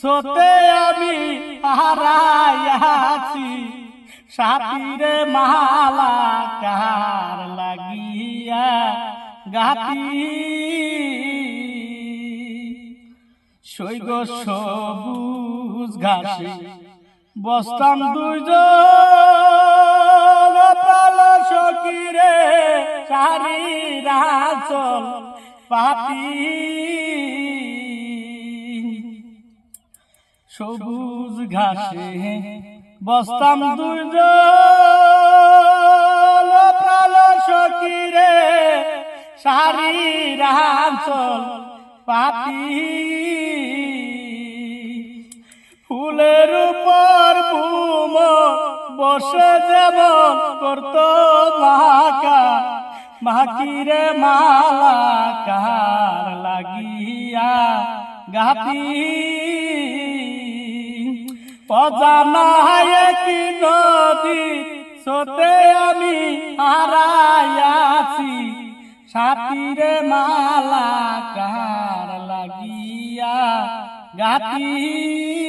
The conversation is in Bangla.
সোতে আমি হারাইয়াছি সাতিরে মালা কার লাগিয়া গাতি সৈগ সবুজ ঘাসে বস্তাম দুইজন প্রাল সকিরে সারি রাচল পাতি। সবুজ ঘাসে বস্তাম প্রাল সকিরে সারি রাচল পাতি। ফুলের উপর বুম বসে যাব করত মাকা। মাকিরে মালা কার লাগিয়া গাতি অজানা কি নদী সোতে আমি হারাইয়াছি সাথীরে মালা কার লাগিয়া গাতি